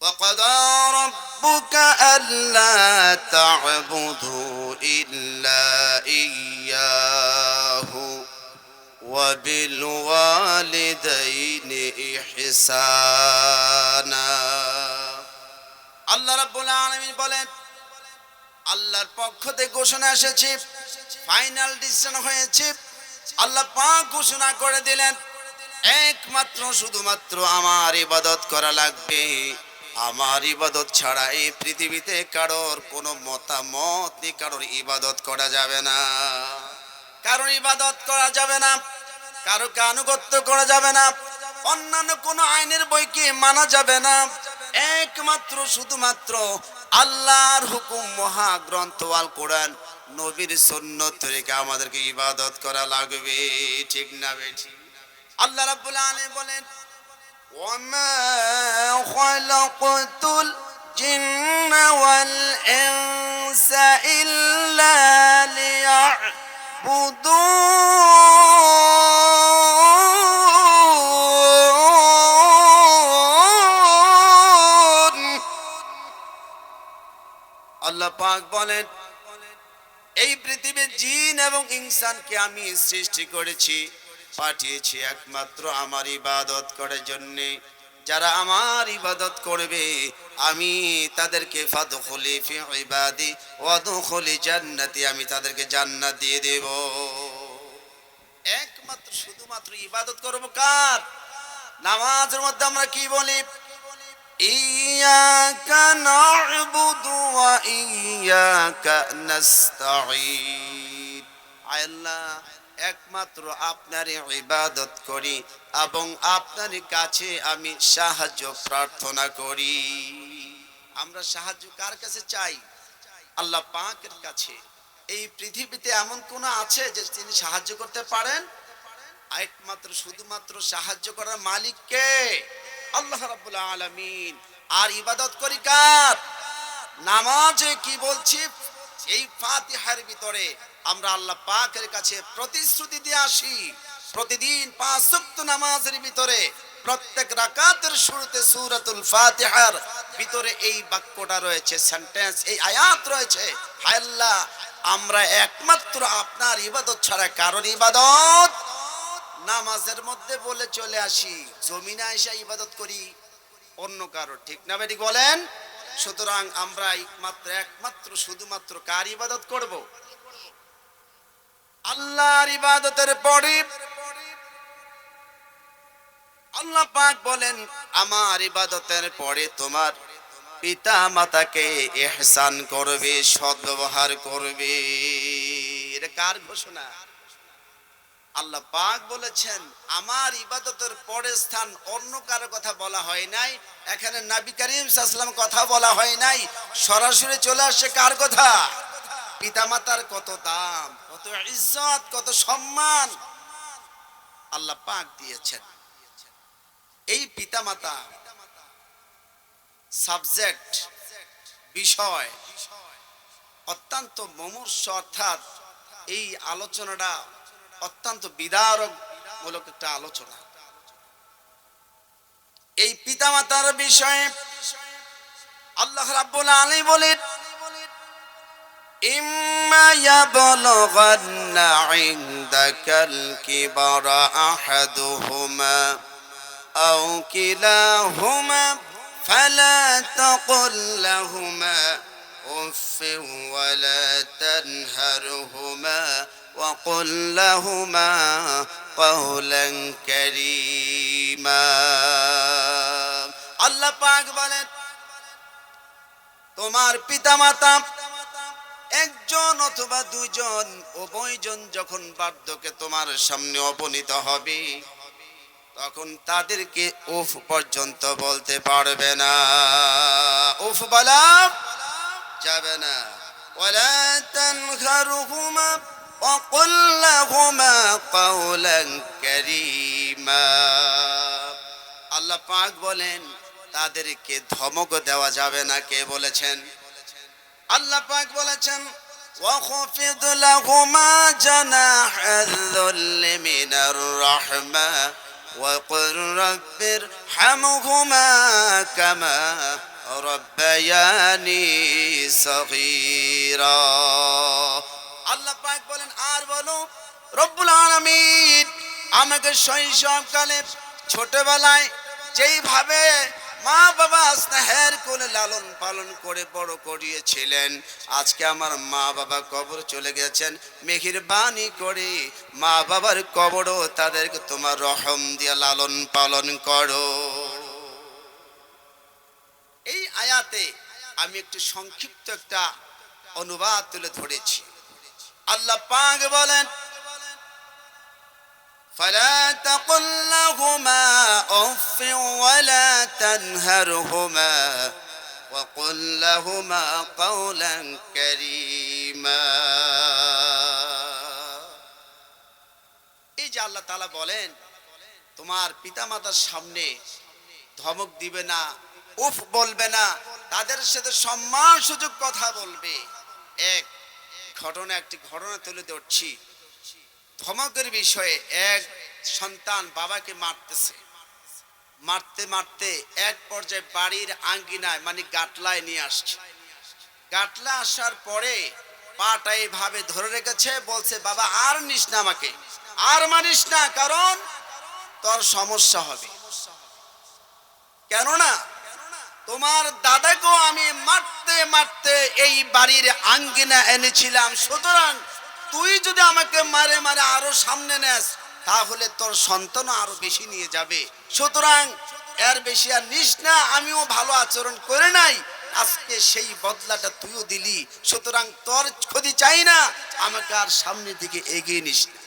وقضى ربك ألا تعبدوا إلا إياه وبالوالدين إحسانا আল্লাহ রাব্বুল আলামিন বলেন আল্লাহর পক্ষ থেকে ঘোষণা এসেছে ফাইনাল ডিসিশন হয়েছে আল্লাহ পাক ঘোষণা করে দিলেন একমাত্র শুধুমাত্র আমার ইবাদত করা লাগবে আমার ইবাদত ছাড়া এই পৃথিবীতে কারোর কোনো মতামত নেই, কারোর ইবাদত করা যাবে না। কারোর ইবাদত করা যাবে না, কারোকে আনুগত্য করা যাবে না, অন্যান্য কোনো আইনের বইকে মানা যাবে না। একমাত্র শুধুমাত্র আল্লাহর হুকুম মহাগ্রন্থ আল কোরআন, নবীর সুন্নত তরিকা আমাদেরকে ইবাদত করা লাগবে, ঠিক না বেঠি আল্লাহ রাব্বুল আলামিন বলেন খালাকাতুল জিন্না ওয়াল ইনসা ইল্লা লিয়াবুদুন আল্লাহ পাক বলেন, এই পৃথিবীর জিন এবং ইনসানকে আমি সৃষ্টি করেছি। পাঠিয়েছি একমাত্র আমার ইবাদত করার জন্যে। যারা আমার ইবাদত করবে, আমি তাদেরকে ফাদখলি ফি ইবাদি ওয়াদখলি জান্নাতি, আমি তাদেরকে জান্নাত দিয়ে দেব। একমাত্র শুধুমাত্র ইবাদত করব কার? নামাজের মধ্যে আমরা কি বলি? ইয়াকা না'বুদু আল্লাহ। একমাত্র আপনার ইবাদত করি এবং আপনার কাছে আমি সাহায্য প্রার্থনা করি। আমরা সাহায্য কার কাছে চাই? আল্লাহ পাকের কাছে। এই পৃথিবীতে এমন কোন আছে যে তিনি সাহায্য করতে পারেন? একমাত্র শুধুমাত্র সাহায্য করার মালিক কে? আল্লাহ রাব্বুল আলামিন। আর ইবাদত করি কার? নামাজে কি বলছি? এই ফাতিহার ভিতরে। আমরা আল্লাহ পাকের কাছে প্রতিশ্রুতি দিয়ে আসি। প্রতিদিন পাঁচ নামাজের ভিতরে, প্রত্যেক রাকাতের শুরুতে সূরাতুল ফাতিহার ভিতরে এই বাক্যটা রয়েছে সেন্টেন্স এই আয়াত রয়েছে। আল্লাহ, আমরা একমাত্র আপনার ইবাদত ছাড়া কারোর ইবাদত নামাজের মধ্যে বলে চলে আসি। জমিনে এসে ইবাদত করি, অন্য কারও ঠিক না বেটি বলেন? সুতরাং আমরা একমাত্র একমাত্র শুধুমাত্র কার ইবাদত করব? আল্লাহর ইবাদতের পরে আল্লাহ পাক বলেন, আমার ইবাদতের পরে তোমার পিতা মাতাকে এহসান করবে, সদ্ব্যবহার করবে। এটা কার ঘোষণা? আল্লাহ পাক বলেছেন, আমার ইবাদতের পরের স্থান অন্য কারও কথা বলা হয় নাই। এখানে নাবি করিম কথা বলা হয় নাই। সরাসরি চলে আসছে কার কথা? পিতামাতার কত দাম, কত ইজ্জত, কত সম্মান। আল্লাহ পাক দিয়েছেন। এই পিতামাতা সাবজেক্ট বিষয়, অত্যন্ত মমূর্ষ অর্থাৎ এই আলোচনাটা অত্যন্ত বিদারক মূলক একটা আলোচনা। এই পিতামাতার বিষয়ে আল্লাহ রাব্বুল আলামিন বলেন إما يبلغن عندك الكبر أحدهما أو كلاهما فلا تقل لهما أف ولا تنهرهما وقل لهما قولا كريما আল্লাহ পাক বলেন তোমার পিতামাতা একজন অথবা দুইজন উভয়জন যখন বার্ধক্যে তোমার সামনে অবনীত হবে তখন তাদেরকে উফ পর্যন্ত বলতে পারবে না উফ বলা যাবে না ولا تنهرهما وقل لهما قولا كريما আল্লাহ পাক বলেন তাদেরকে ধমক দেওয়া যাবে না কে বলেছেন আল্লাহ পাক বলেছেন وخفض لهما جناح الذل من الرحمة وقل رب ارحمهما كما ربياني صغيرا আল্লাহ পাক বলেন আর বলো রব্বুল আলামিন আমাকে শৈশবকালে ছোটবেলায় যেইভাবে মা বাবা স্নেহের কোলে লালন পালন করে বড় করিয়েছিলেন। আজকে আমার মা বাবা কবর চলে গেছেন মেঘের বাণী করে মা বাবার কবরও তাদেরকে তোমার রহম দিয়ে লালন পালন করো। এই আয়াতে আমি একটু সংক্ষিপ্ত একটা অনুবাদ তুলে ধরেছি। আল্লাহ পাক বলেন فلا تقل لهما اف ولا تنهرهما وقل لهما قولا كريما এই যে আল্লাহ তাআলা বলেন তোমার পিতামাতার সামনে ধমক দিবে না উফ বলবে না তাদের সাথে সম্মান সুযোগ কথা বলবে এক ঘটনা একটি ঘটনা তুলে ধরছি ধমকের বিষয়ে এক সন্তান বাবাকে মারতেছে। মারতে মারতে এক পর্যায়ে বাড়ির আঙ্গিনায় মানে গাটলায় নিয়ে আসছে। গাটলা আসার পরে পাটা এইভাবে ধরে রেখেছে, বলছে, বাবা, আর নিস না আমাকে। আর মানিস না, কারণ তোর সমস্যা হবে। কেননা তোমার দাদাকেও আমি মারতে মারতে এই বাড়ির আঙ্গিনা এনেছিলাম, সুতরাং তুই যদি আমাকে মারে মারে আরও সামনে নেস, তাহলে তোর সন্তান আরও বেশি নিয়ে যাবে। সুতরাং এর বেশি আর নিস না, আমিও ভালো আচরণ করে নাই। আজকে সেই বদলাটা তুইও দিলি। সুতরাং তোর ক্ষতি চাই না, আমাকে আর সামনের দিকে এগিয়ে নিস না।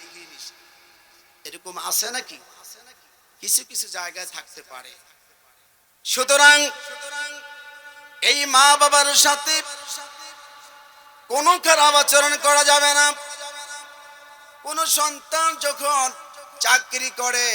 এরকম আছে নাকি? কিছু কিছু জায়গায় থাকতে পারে। সুতরাং এই মা বাবার সাথে কোনো খারাপ আচরণ করা যাবে না। কোন সন্তান যখন চাকরি করে,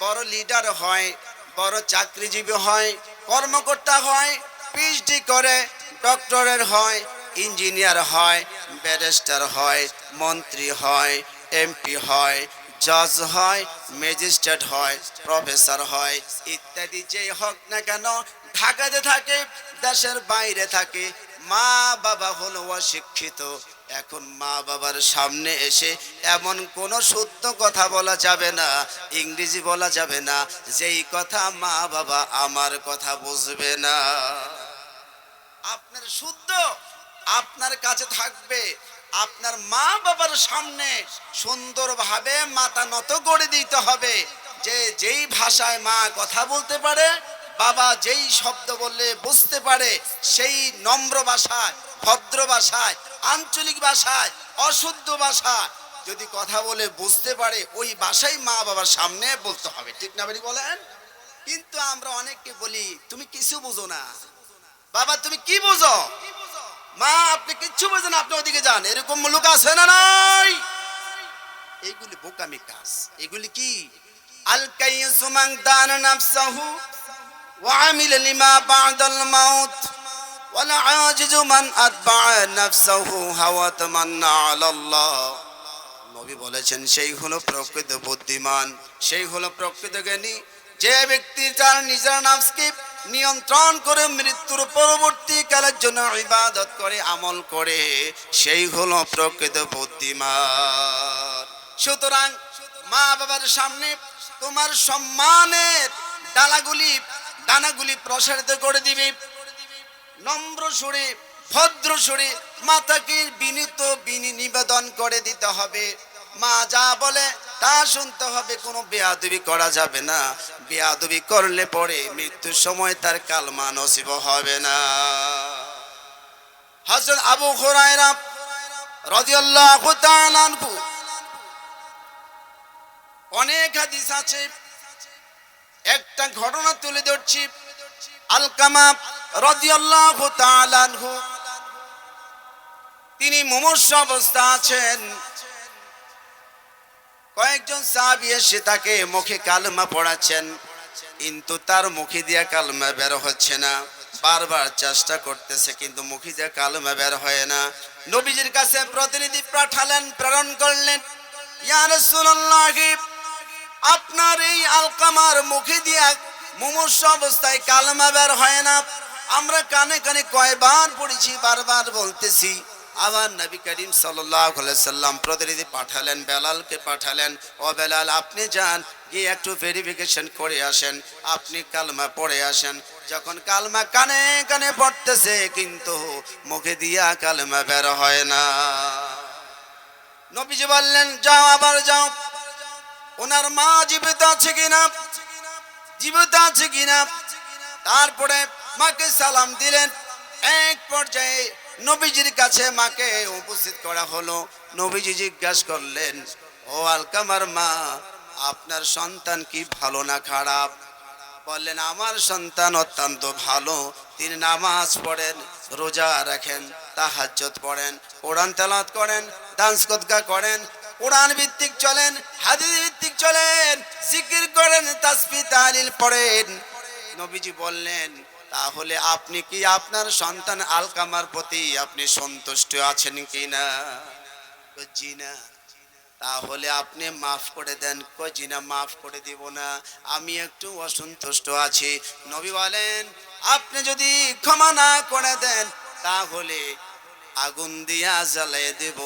বড় লিডার হয়, বড় চাকরিজীবী হয়, কর্মকর্তা হয় পিএইচডি করে ডক্টরের হয় ইঞ্জিনিয়ার হয় ব্যারিস্টার হয়, মন্ত্রী হয় এমপি হয় জজ হয় ম্যাজিস্ট্রেট হয় প্রফেসর হয়, ইত্যাদি যেই হোক না কেন, ঢাকাতে থাকে, দেশের বাইরে থাকে মা বাবা হলো অশিক্ষিত এখন মা বাবার সামনে এসে এমন কোনো সত্য কথা বলা যাবে না, ইংরেজি বলা যাবে না, যেই কথা মা বাবা আমার কথা বুঝবে না। আপনার শুদ্ধ আপনার কাছে থাকবে, আপনার মা বাবার সামনে সুন্দরভাবে মাথা নত করে দিতে হবে, যে যেই ভাষায় মা কথা বলতে পারে, বাবা যেই শব্দ বললে বুঝতে পারে, সেই নম্র ভাষায় ভদ্র ভাষায়, আঞ্চলিক ভাষায়, অশুদ্ধ ভাষায়, যদি কথা বলে বুঝতে পারে, ওই ভাষাই মা বাবার সামনে বলতে হবে, ঠিক না বলেন? কিন্তু আমরা অনেককে বলি, তুমি কিছু বুঝো না। বাবা, তুমি কি বুঝো? মা, আপনি কিচ্ছু বোঝেন আপনি ওদিকে যান, এরকম লোক আছে না নাই? এগুলি বোকামি কাজ, এগুলি কি? আল কাইয়িসু মান দানা নাফসাহু ওয়া আমিলা লিমা বা'দাল মাউত। ওয়াল আজিজু মান আতবা'a নাফসাহু হাওয়া তামান্না আলাল্লাহ নবী বলেছেন, সেই হলো প্রকৃত বুদ্ধিমান, সেই হলো প্রকৃত জ্ঞানী। যে ব্যক্তি তার নিজের নাফসকে নিয়ন্ত্রণ করে মৃত্যুর পরবর্তী কালের জন্য ইবাদত করে, আমল করে, সেই হলো প্রকৃত বুদ্ধিমান। সুতরাং মা বাবার সামনে তোমার সম্মানের ডালাগুলি, ডানাগুলি প্রসারিত করে দিবে। নম্র সুরে, ভদ্র সুরে মাতাকে বিনীত, বিনি নিবেদন করে দিতে হবে। মা যা বলে, তা শুনতে হবে, কোনো বেয়াদবি করা যাবে না। বেয়াদবি করলে পরে মৃত্যুর সময় তার কালমা নসিব হবে না। হযরত আবু হুরায়রা রাদিয়াল্লাহু তাআলা আনহু, অনেক হাদিস আছে। একটা ঘটনা তুলে ধরছি। আলকামা তিনি মুমূর্ষ অবস্থা আছেন। কয়েকজন সাহাবী এসে তাকে মুখে কালমা পড়াচ্ছেন। কিন্তু তার মুখে দিয়া কালমা বের হচ্ছে না। বারবার চেষ্টা করতেছে, কিন্তু মুখে দিয়া কালমা বের হয় না। নবীজির কাছে প্রতিনিধি পাঠালেন, প্রেরণ করলেন আপনার এই আলকামার মুখে দিয়া মুমূর্ষ অবস্থায় কালমা বের হয় না। আমরা কানে কানে কয়বার পড়েছি, বারবার বলতেছি। আবার নবী করিম সাল্লাম প্রতিনিধি পাঠালেন, বেলালকে পাঠালেন, ও বেলাল, আপনি যান, গিয়ে একটু ভেরিফিকেশন করে আসেন, আপনি কালমা পড়ে আসেন। যখন কালমা কানে কানে পড়তেছে, কিন্তু মুখে দিয়া কালমা বের হয় না। নবীজি বললেন, যাও, আবার যাও। ওনার মা জীবিত আছে কিনা? জীবিত আছে কিনা? তারপরে মাকে সালাম দিলেন। এক পর্যায়ে নবীজির কাছে মাকে উপস্থিত করা হলো। নবীজি জিজ্ঞাসা করলেন, ও আলকামার মা, আপনার সন্তান কি ভালো না খারাপ? বললেন, আমার সন্তান অত্যন্ত ভালো। তিনি নামাজ পড়েন, রোজা রাখেন তাহাজ্জত পড়েন, কোরআন তেলাওয়াত করেন, ডান্স কদকা করেন, কোরআন ভিত্তিক চলেন, হাদিস ভিত্তিক চলেন, জিকির করেন, তাসবি তাহলিল পড়েন। নবীজি বললেন তাহলে আপনি কি আপনার সন্তান আলকামার প্রতি আপনি সন্তুষ্ট আছেন কি না জি না তাহলে আপনি মাফ করে দেন। কজি না মাফ করে দিব না। আমি একটু অসন্তুষ্ট আছি। নবী বলেন, আপনি যদি ক্ষমা না করে দেন, তাহলে আগুন দিয়া জ্বালিয়ে দেব।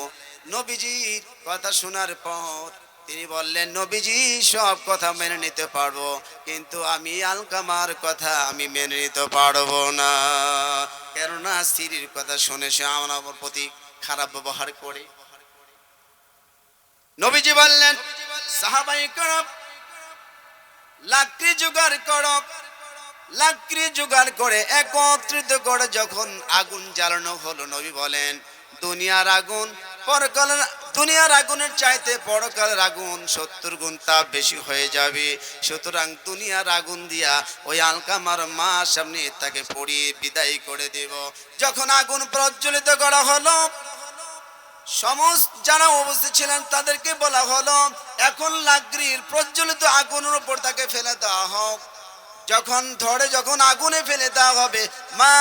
নবীজির কথা শোনার পর তিনি বললেন, নবীজি, সব কথা মেনে নিতে পারব, কিন্তু আমি আলকামার কথা আমি মেনে নিতে পারব না। কেননা স্ত্রীর কথা শুনে সে আমার প্রতি খারাপ ব্যবহার করে। নবীজি বললেন, সাহাবাই করব লাকড়ি জোগাড় করব লাকড়ি জোগাড় করে একত্রিত করে যখন আগুন জ্বালানো হলো, নবী বলেন, দুনিয়ার আগুন পরকালের দুনিয়ার আগুনের চাইতে পরকালের আগুন সত্তর গুণ তাপ বেশি হয়ে যাবে। সুতরাং দুনিয়ার আগুন দিয়া ওই আলকামার মা সামনে তাকে পড়িয়ে বিদায় করে দেব। যখন আগুন প্রজ্বলিত করা হলো, সমস্ত যারা উপস্থিত ছিলেন তাদেরকে বলা হলো, এখন লাকড়ির প্রজ্বলিত আগুনের উপর তাকে ফেলে দেওয়া হোক। যখন ধরে যখন আগুনে ফেলে দেওয়া হবে, মা,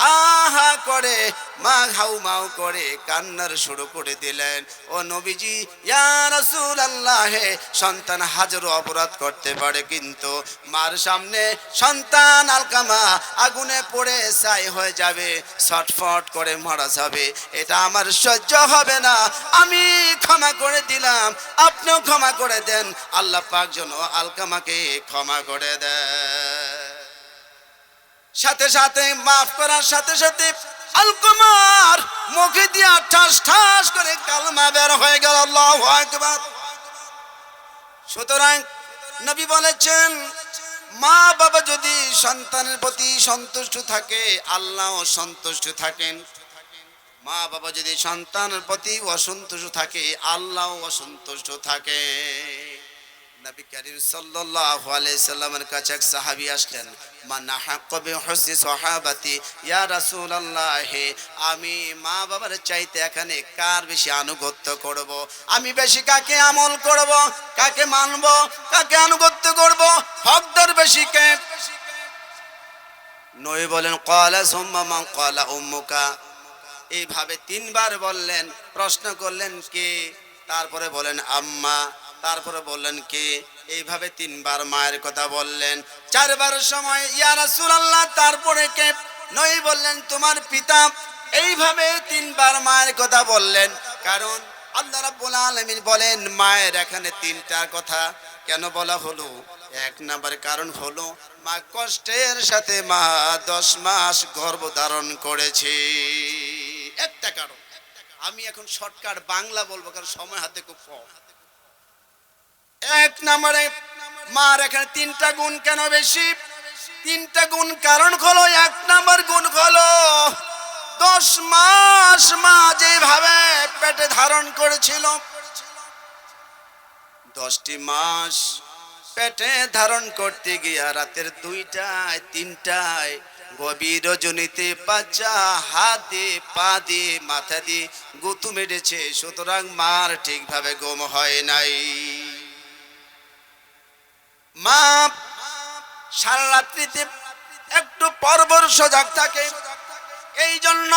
হা হা করে, মা হাউ মাউ করে কান্নার শুরু করে দিলেন। ও নবীজি, ইয়া রাসূল আল্লাহে সন্তান হাজারো অপরাধ করতে পারে কিন্তু মার সামনে সন্তান আলকামা আগুনে পড়ে ছাই হয়ে যাবে, ছটফট করে মারা যাবে। এটা আমার সহ্য হবে না, আমি ক্ষমা করে দিলাম, আপনিও ক্ষমা করে দেন। আল্লাহ পাক যেন আলকামাকে ক্ষমা করে দেন সাথে সাথে মাফ করার সাথে সাথে আলকুমার মুখে দিয়া ঠাস ঠাস করে কালমা বের হয়ে গেল সুতরাং নবী বলেছেন, মা বাবা যদি সন্তানের প্রতি সন্তুষ্ট থাকে আল্লাহ সন্তুষ্ট থাকেন। মা বাবা যদি সন্তানের প্রতি অসন্তুষ্ট থাকে আল্লাহ অসন্তুষ্ট থাকে আমি মা বাবার চাইতে এখানে কার বেশি আনুগত্য করব? আমি বেশি কাকে আমল করব? কাকে মানব? কাকে আনুগত্য করব? হকদার বেশি কে? নই বলেন কলা সুম্মা কলা উম্মুকা। এইভাবে তিনবার বললেন, প্রশ্ন করলেন কে? তারপরে বলেন, আম্মা। তারপরে বললেন কে? এইভাবে তিনবার মায়ের কথা বললেন। চারবার সময়, ইয়া রাসূলুল্লাহ, তারপরে কে? নই বললেন, তোমার পিতা। এইভাবে তিনবার মায়ের কথা বললেন। কারণ আল্লাহ রাব্বুল আলামিন বলেন, মায়ের এখানে তিনটা কথা কেন বলা হলো? এক নাম্বার কারণ হলো, মা কষ্টের সাথে মা দশ মাস গর্ভ ধারণ করেছে। একটা কারণ। আমি এখন শর্টকাট বাংলা বলব, কারণ সময় হাতে খুব কম। এক নম্বরে, মার এখানে তিনটা গুণ কেন বেশি? তিনটা গুণ কারণ হলো এক নম্বর গুণ হলো দশ মাস মা যেভাবে পেটে ধারণ করেছিল, দশটি মাস পেটে ধারণ করতে গিয়া রাতের দুইটায়, তিনটায় গভীর রজনীতে বাচ্চা হাত দিয়ে, পা দিয়ে, মাথা দিয়ে গুতু মেরেছে। সুতরাং মার ঠিকভাবে গম হয় নাই। মা, সারা রাত্রিতে একটু পরবর সজাগ থাকে। এই জন্য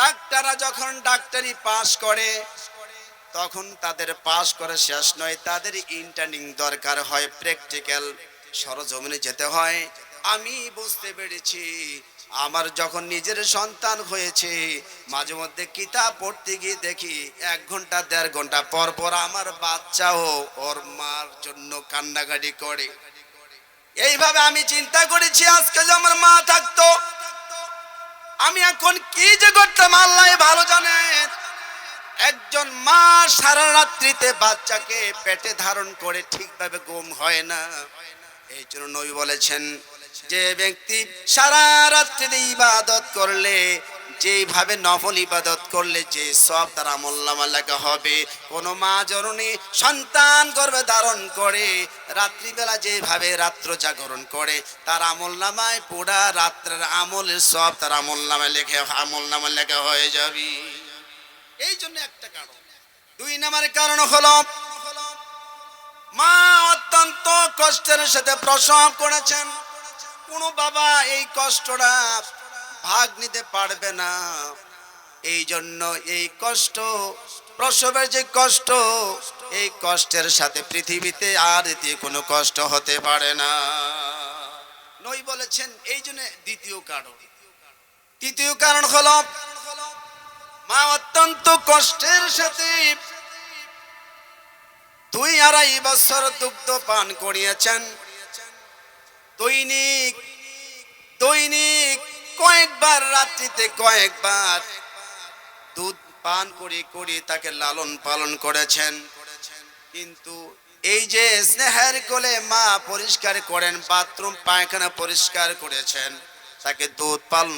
ডাক্তাররা যখন ডাক্তারি পাস করে, তখন তাদের পাস করে শেষ নয়। তাদের ইন্টার্নিং দরকার হয় প্র্যাকটিক্যাল সরজমিনে যেতে হয়। আমি বুঝতে পেরেছি আমার যখন নিজের সন্তান হয়েছে, মাঝে মধ্যে কিতাব পড়তে গিয়ে দেখি এক ঘণ্টা, দেড় ঘণ্টা পর পর আমার বাচ্চাও ওর মার জন্য কান্নাকাটি করে। এইভাবে আমি চিন্তা করেছি, আজকে যে আমার মা থাকতো। আমি এখন কি যে করতাম, আল্লাহ ভালো জানে। একজন মা সারা রাত্রিতে বাচ্চাকে পেটে ধারণ করে ঠিকভাবে ঘুম হয় না। এই জন্য নবী বলেছেন যে ব্যক্তি সারা রাত্রিতে ইবাদত করলে যেভাবে নফল ইবাদত করলে, যে সব তার আমল্লামা লেখা হবে। কোন মা জননী সন্তান গর্ভে ধারণ করে, রাত্রিবেলা যেভাবে রাত্র জাগরণ করে, তার আমল নামায় পুরা রাত্রের আমলের সব তার আমল নামায় লেখে নামায় লেখা হয়ে যাবে। এই জন্য একটা কারণ। দুই নাম্বার কারণ হলো, মা অত্যন্ত কষ্টের সাথে প্রসব করেছেন। কোনো বাবা এই কষ্টটা ভাগ নিতে পারবে না। এই জন্য এই কষ্ট, প্রসবের যে কষ্ট, এই কষ্টের সাথে পৃথিবীতে আর দ্বিতীয় কোনো কষ্ট হতে পারে না। নই বলেছেন, এই জন্য দ্বিতীয় কারণ। তৃতীয় কারণ হল, মা অত্যন্ত কষ্টের সাথে দুই আড়াই বছর দুগ্ধ পান করিয়েছেন। দৈনিক দৈনিক, কয়েকবার রাত্রিতে কয়েকবার দুধ পান করে করে তাকে লালন পালন করেছেন। কিন্তু এই যে স্নেহের কোলে মা পরিষ্কার করেন, বাথরুম, পায়খানা পরিষ্কার করেছেন, তাকে দুধ পালন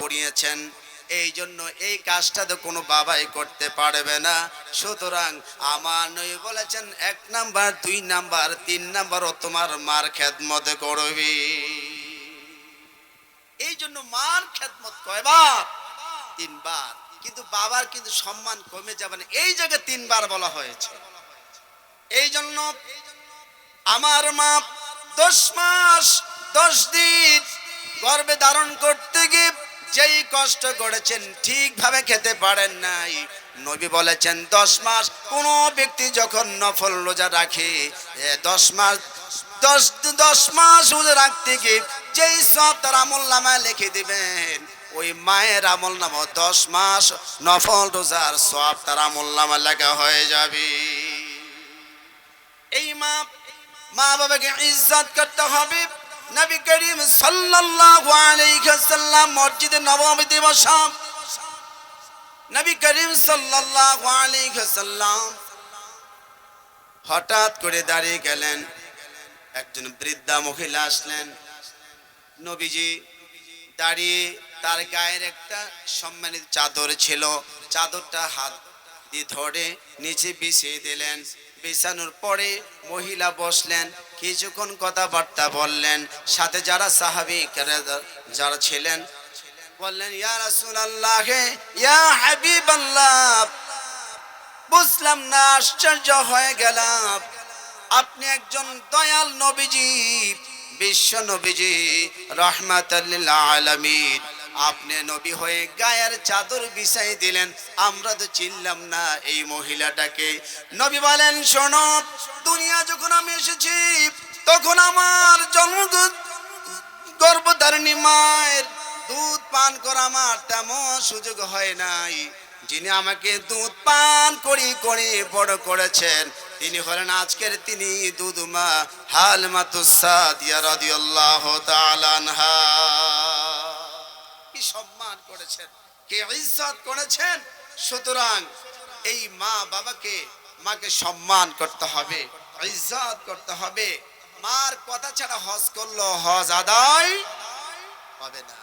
করিয়েছেন। এই জন্য এই কাজটা তো কোনো বাবাই করতে পারবে না। সুতরাং আমার নই বলেছেন, এক নাম্বার, দুই নাম্বার, তিন নাম্বারও তোমার মার খেদমত করবি। এই জন্য মার খেদমত কয়বার? তিনবার। কিন্তু বাবার কিন্তু সম্মান কমে যাবে না। এই জায়গায় তিনবার বলা হয়েছে। এই জন্য আমার মা দশ মাস, দশ দিন গর্ভে ধারণ করতে গিয়ে যেই কষ্ট করেছেন, ঠিকভাবে খেতে পারেন নাই। নবী বলেছেন, দশ মাস, কোনো ব্যক্তি যখন নফল রোজা রাখে দশ মাস, দশ দশ মাস রোজা রাখতে গিয়ে যেই সব তার আমল নামায় লিখে দিবেন, ওই মায়ের আমল নামা দশ মাস নফল রোজার সব তার আমল নামা লেখা হয়ে যাবে। এই মা মা বাবাকে ইজ্জত করতে হবে। নবী করিম সাল্লাল্লাহু আলাইহি ওয়াসাল্লাম মসজিদে নববীতে বসা নবী করিম সাল্লাল্লাহু আলাইহি ওয়াসাল্লাম হঠাৎ করে দাঁড়িয়ে গেলেন। একজন বৃদ্ধা মহিলা আসলেন। নবীজি দাঁড়িয়ে তার গায়ের একটা সম্মানিত চাদর ছিল। চাদরটা হাত দিয়ে ধরে নিচে বিছিয়ে দিলেন। বিছানোর পরে মহিলা বসলেন। কিছুক্ষণ কথাবার্তা বললেন। সাথে যারা সাহাবি যারা ছিলেন, বললেন, ইয়া রাসূলুল্লাহ, ইয়া হাবিবাল্লাহ, বুঝলাম না, আশ্চর্য হয়ে গেলাম। আপনি একজন দয়াল নবীজি, বিশ্ব নবীজি রহমাতাল্লিল আলামিন। আপনি নবী হয়ে গায়ের চাদর বিছাই দিলেন, আমরা তো চিনলাম না এই মহিলাটাকে। নবী বলেন, শোনো, দুনিয়া যখন আমি এসেছি, তখন আমার জন্ম গর্ভধারিণী মায়ের দুধ পান করা আমার তেমন সুযোগ হয় নাই। যিনি আমাকে দুধ পান করি করে বড় করেছেন, তিনি হলেন আজকের তিনি দুধমা হাল মাতুসাদিয়া রাদিয়াল্লাহু তাআলা আনহা। কি সম্মান করেছেন, কে ইজ্জত করেছেন? সুতরাং এই মা বাবাকে, মাকে সম্মান করতে হবে, ইজ্জত করতে হবে। মার কথা ছাড়া হজ করল হজ আদায় হবে না।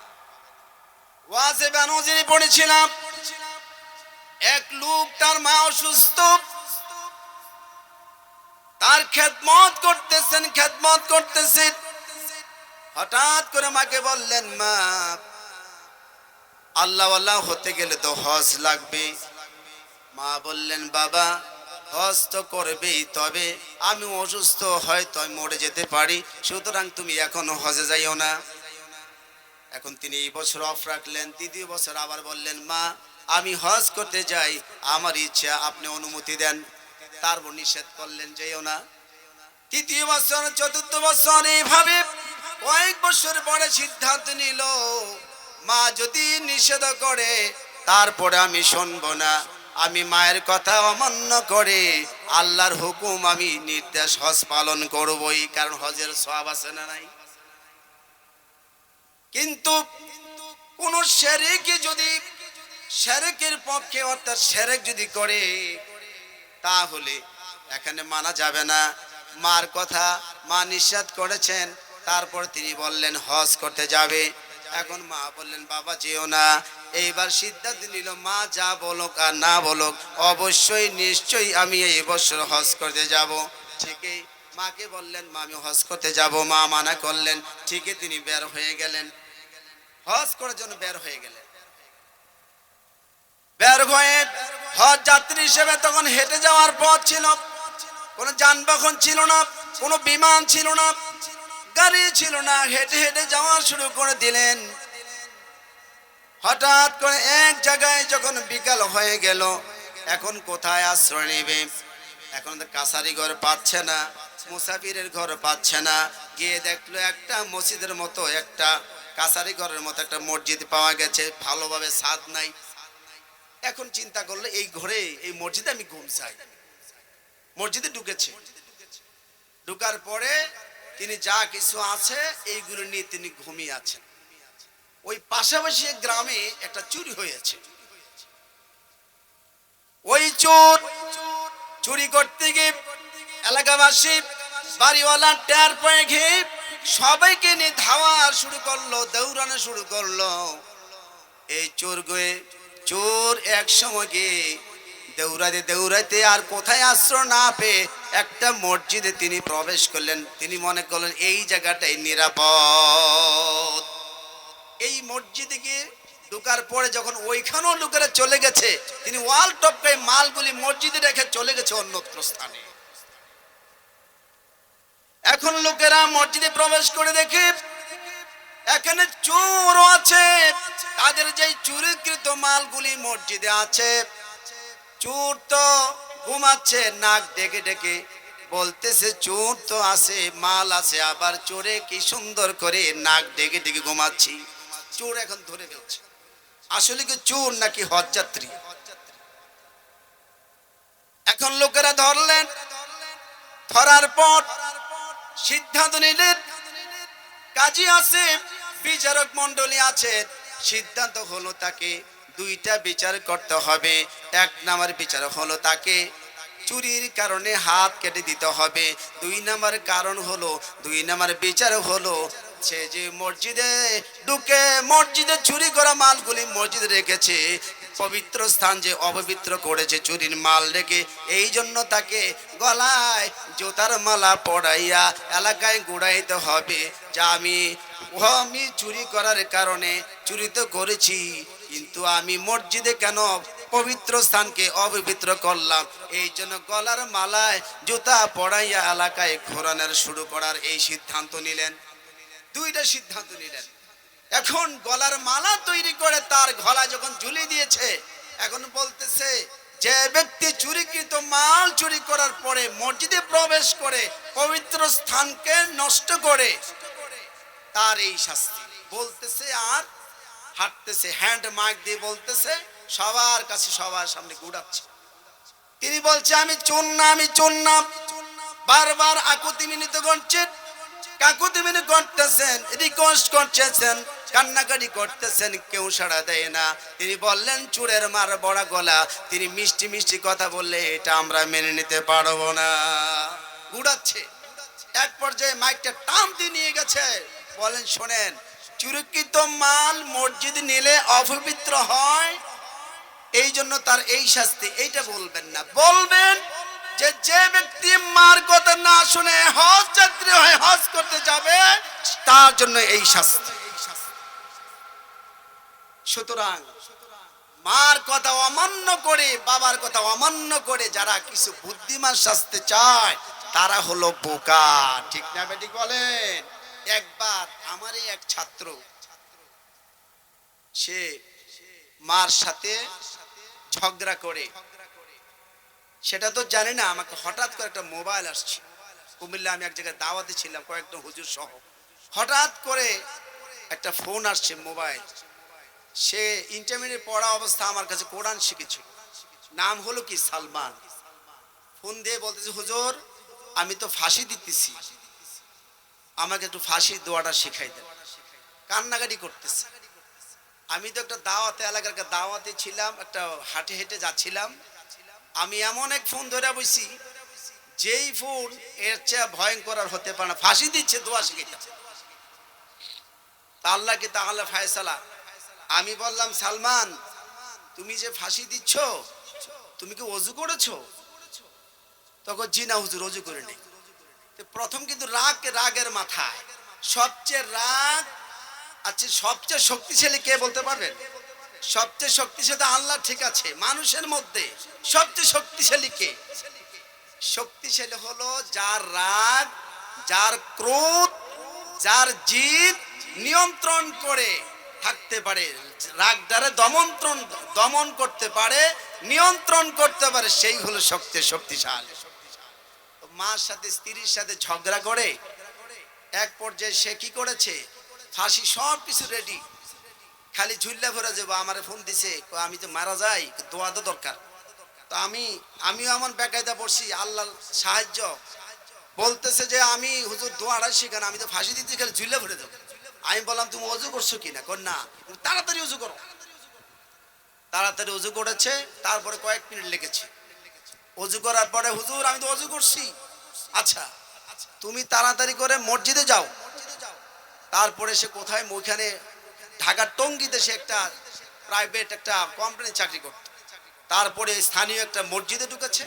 এক লোক তার মা অসুস্থ, তার খেদমত করতেছেন খেদমত করতেছেন। হঠাৎ করে মাকে বললেন, মা আল্লাহ আল্লাহ হতে গেলে তো হজ লাগবে। মা বললেন, বাবা, হজ তো করবেই, তবে আমি অসুস্থ, হয়তো আমি মরে যেতে পারি। সুতরাং তুমি এখনও হজে যাইও না। এখন তিনি এই বছর অফ রাখলেন, দ্বিতীয় বছর আবার বললেন, মা, আমি হজ করতে যাই, আমার ইচ্ছা, আপনি অনুমতি দেন। তারপর নিষেধ করলেন, যেও না। তৃতীয় বছর, চতুর্থ বছর, এইভাবে কয়েক বছর পরে সিদ্ধান্ত নিল। মা যদি নিষেধ করে, তারপরে আমি শুনব না। আমি মায়ের কথা অমান্য করে আল্লাহর হুকুম আমি নির্দেশ হজ পালন করবই, কারণ হজের সব আছে না নাই? কিন্তু কোন শেরেকে যদি শেরেকের পক্ষে অর্থাৎ শেরেক যদি করে, তাহলে এখানে মানা যাবে না। মার কথা মা নিষেধ করেছেন, তারপর তিনি বললেন, হজ করতে যাবে। এখন মা বললেন, বাবা, যেও না। এইবার সিদ্ধান্ত নিল, মা, যা বলুক আর না বলুক, অবশ্যই, নিশ্চয়ই আমি এই বছর হজ করতে যাব। ঠিকই। মাকে বললেন, মা, আমি হজ করতে যাব। মা মানা করলেন, ঠিকই তিনি বের হয়ে গেলেন। হজ করার জন্য বের হয়ে গেলেন। বের হয়ে হজ যাত্রী হিসেবে তখন হেঁটে যাওয়ার পথ ছিল। কোনো যানবাহন ছিল না, কোনো বিমান ছিল না। গাড়ি ছিল না, হেঁটে হেঁটে যাওয়া শুরু করে দিলেন। হঠাৎ করে এক জায়গায় যখন বিকাল হয়ে গেল, এখন কোথায় আশ্রয় নেবে? এখন তো কাছারি ঘর পাচ্ছে না, মুসাফিরের ঘর পাচ্ছে না। গিয়ে দেখল একটা মসজিদের মতো, একটা কাছারি ঘরের মতো একটা মসজিদ পাওয়া গেছে, ভালোভাবে সাদ নাই। এখন চিন্তা করল, এই ঘরে, এই মসজিদে আমি ঘুম চাই। মসজিদে ঢুকেছে। ঢুকার পরে তিনি যা কিছু আছে, এইগুলো নিয়ে তিনি ঘুমিয়ে আছেন। ওই পাশাপাশি গ্রামে একটা চুরি হয়েছে। ওই চোর চুরি করতে গিয়ে এলাকাবাসী, বাড়িওয়ালা টের পেয়ে ঘিয়ে সবাইকে নিয়ে ধাওয়া শুরু করল, দৌড়ানো শুরু করল। এই চোর গয়ে চোর এক সময় গিয়ে দৌড়াতে দৌড়াতে আর কোথায় আশ্রয় না পেয়ে একটা মসজিদে তিনি প্রবেশ করলেন। তিনি মনে করলেন, এই জায়গাটাই নিরাপদ। এই মসজিদে গিয়ে ঢুকার পরে যখন ওইখানেও লোকেরা চলে গেছে, তিনি ওয়াল টপকায় মালগুলি মসজিদে রেখে চলে গেছে অন্যত্র স্থানে। এখন লোকেরা মসজিদে প্রবেশ করে দেখে এখানে চোর আছে। তাদের যে চুরিকৃত মালগুলি মসজিদে আছে। চোর তো ঘুমাচ্ছে, নাক ডেকে ডেকে বলতেছে, চোর তো আছে, মাল আছে, আবার চোরে কি সুন্দর করে নাক ডেকে ডেকে ঘুমাচ্ছি। চোর এখন ধরে ফেলছে। আসলে কি চোর নাকি হজযাত্রী? এখন লোকেরা ধরলেন, ধরার পর সিদ্ধান্ত নিলেন, কাজী আছে বিচারক মন্ডলী আছে, সিদ্ধান্ত হলো তাকে দুইটা বিচার করতে হবে। এক নাম্বার বিচার হলো তাকে চুরির কারণে হাত কেটে দিতে হবে। দুই নাম্বার কারণ হলো, দুই নাম্বার বিচার হলো, সে যে মসজিদে ঢুকে মসজিদে চুরি করা মালগুলি মসজিদে রেখেছে, পবিত্র স্থান যে অপবিত্র করেছে চুরির মাল রেখে, এই জন্য তাকে গলায় জোতার মালা পড়াইয়া এলাকায় গুড়াইতে হবে। যা আমি আমি চুরি করার কারণে চুরি তো করেছি। কিন্তু আমি মসজিদে কেন পবিত্র স্থানকে অপবিত্র করলাম? এই জন্য গলার মালায় জুতা পড়াইয়া এলাকায় ঘোরানোর শুরু করার এই সিদ্ধান্ত নিলেন। দুইটা সিদ্ধান্ত নিলেন। এখন গলার মালা তৈরি করে তার গলা যখন ঝুলিয়ে দিয়েছে, এখন বলতেছে, যে ব্যক্তি চুরিকৃত মাল চুরি করার পরে মসজিদে প্রবেশ করে পবিত্র স্থানকে নষ্ট করে, তার এই শাস্তি। বলতেছে, আর হাঁটতেছে হ্যান্ড মাইক দিয়ে বলতেছে, সবার কাছে সবার সামনে গুড়াচ্ছে তিনি বলছে, আমি চোর না, আমি চোর না। বারবার আকুতি মিনিত করছেন, কাকুতি মিনি করতেছেন রিকোয়েস্ট করতেছেন, কান্নাকাটি করতেছেন, কেউ সাড়া দেয় না। তিনি বললেন, চুরের মার বড়া গলা। তিনি মিষ্টি মিষ্টি কথা বললে, এটা আমরা মেনে নিতে পারব না। গুড়াচ্ছে এক পর্যায়ে মাইকটা টান দিয়ে নিয়ে গেছে। বলেন, শোনেন চুরকিত মাল মসজিদ নিলে অপবিত্র হয়। এই জন্য তার এই শাস্তি। এইটা বলবেন না। বলবেন যে যে ব্যক্তি মার কথা না শুনে হজ যাত্রী হয়ে হজ করতে যাবে, তার জন্য এই শাস্তি। সুতরাং মার কথা অমান্য করে, বাবার কথা অমান্য করে যারা কিছু বুদ্ধিমান শাস্তি চায়, তারা হলো বোকা। ঠিক না বেটি, বলেন। একবার আমারই এক ছাত্র, সে মার সাথে ঝগড়া করে। সেটা তো জানি না, আমাকে হঠাৎ করে একটা মোবাইল আসছে। কুমিল্লা আমি এক জায়গায় দাওয়াতে ছিলাম কয়েকটা হুজুর সহ। হঠাৎ করে একটা ফোন আসছে মোবাইল। সে ইন্টারমিডিয়েট পড়া অবস্থা আমার কাছে কোরআন শিখেছিল নাম হলো কি? সালমান। ফোন দিয়ে বলতেছে, হুজুর, আমি তো ফাঁসি দিতেছি। আমাকে একটু ফাঁসির দোয়াটা শিখাই দেন। কান্নাকাটি করতেছে। আমি তো একটা দাওয়াতে, এলাকার দাওয়াতে ছিলাম, একটা হাঁটে হেঁটে যাচ্ছিলাম। আমি এমন এক ফোন ধরে বসি যেই ফোন এর চেয়ে ভয়ঙ্কর আর হতে পারে না। ফাঁসি দিচ্ছে, দোয়া শিখাইতে। তা আল্লাহ কি তাহলে ফায়সালা, আমি বললাম, সালমান, তুমি যে ফাঁসি দিচ্ছ, তুমি কি অজু করেছ? তখন জি না, হুজুর, অজু করে নেই প্রথম কিন্তু রাগ, রাগের মাথায়। সবচেয়ে রাগ আচ্ছা সবচেয়ে শক্তিশালী কে বলতে পারবেন? সবচেয়ে শক্তিশালী আল্লাহ, ঠিক আছে, মানুষের মধ্যে। সবচেয়ে শক্তিশালী কে? শক্তিশালী হলো যার রাগ, যার ক্রোধ, যার জিদ নিয়ন্ত্রণ করে থাকতে পারে। রাগটারে দমন্ত্রণ দমন করতে পারে, নিয়ন্ত্রণ করতে পারে, সেই হলো সবচেয়ে শক্তিশালী। মার সাথে, স্ত্রীর সাথে ঝগড়া করে, এক পর্যায়ে সে কি করেছে? ফাঁসি সব কিছু রেডি খালি ঝুল্লা ভরে যাব আমার ফোন দিছে আমি তো মারা যাই দোয়া তো দরকার। তো আমি, আমিও এমন বেকায়দা পড়ছি আল্লাহ সাহায্য। বলতেছে যে আমি, হুজুর দোয়াটা শিখান আমি তো ফাঁসি দিতে খালি ঝুল্লা ভরে দেবো। আমি বললাম, তুমি অজু করছ কিনা না? তাড়াতাড়ি অজু করো। তাড়াতাড়ি অজু করেছে, তারপরে কয়েক মিনিট লেগেছে। অজু করার পরে, হুজুর, আমি তো অজু করছি। আচ্ছা তুমি তাড়াতাড়ি করে মসজিদে যাও। তারপরে সে কোথায়? ওইখানে ঢাকার টঙ্গিতে সে একটা প্রাইভেট একটা কোম্পানি চাকরি করত। তারপরে স্থানীয় একটা মসজিদে ঢুকেছে।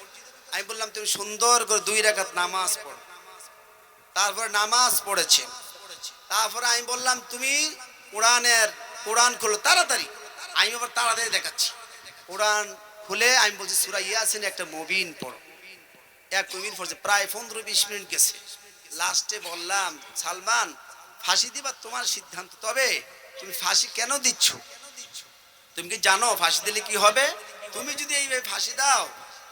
আমি বললাম, তুমি সুন্দর করে দুই রাকাত নামাজ পড়ো। তারপরে নামাজ পড়েছে। তারপরে আমি বললাম, তুমি কোরআনের, কোরআন খুলো তাড়াতাড়ি। আমি আবার তাড়াতাড়ি দেখাচ্ছি। কোরআন খুলে আমি বলছি, সুরা ইয়াসিন একটা মুবিন পড়ো। এক মিনিট পড়ছে, প্রায় পনেরো বিশ মিনিট গেছে। লাস্টে বললাম, সালমান, ফাঁসি দিবা তোমার সিদ্ধান্ত, তবে তুমি ফাঁসি কেন দিচ্ছ? তুমি কি জানো ফাঁসি দিলে কি হবে? তুমি যদি এইভাবে ফাঁসি দাও,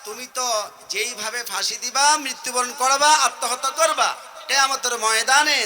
তুমি তো যেইভাবে ফাঁসি দিবা, মৃত্যুবরণ করবা, আত্মহত্যা করবা, কেয়ামতের ময়দানে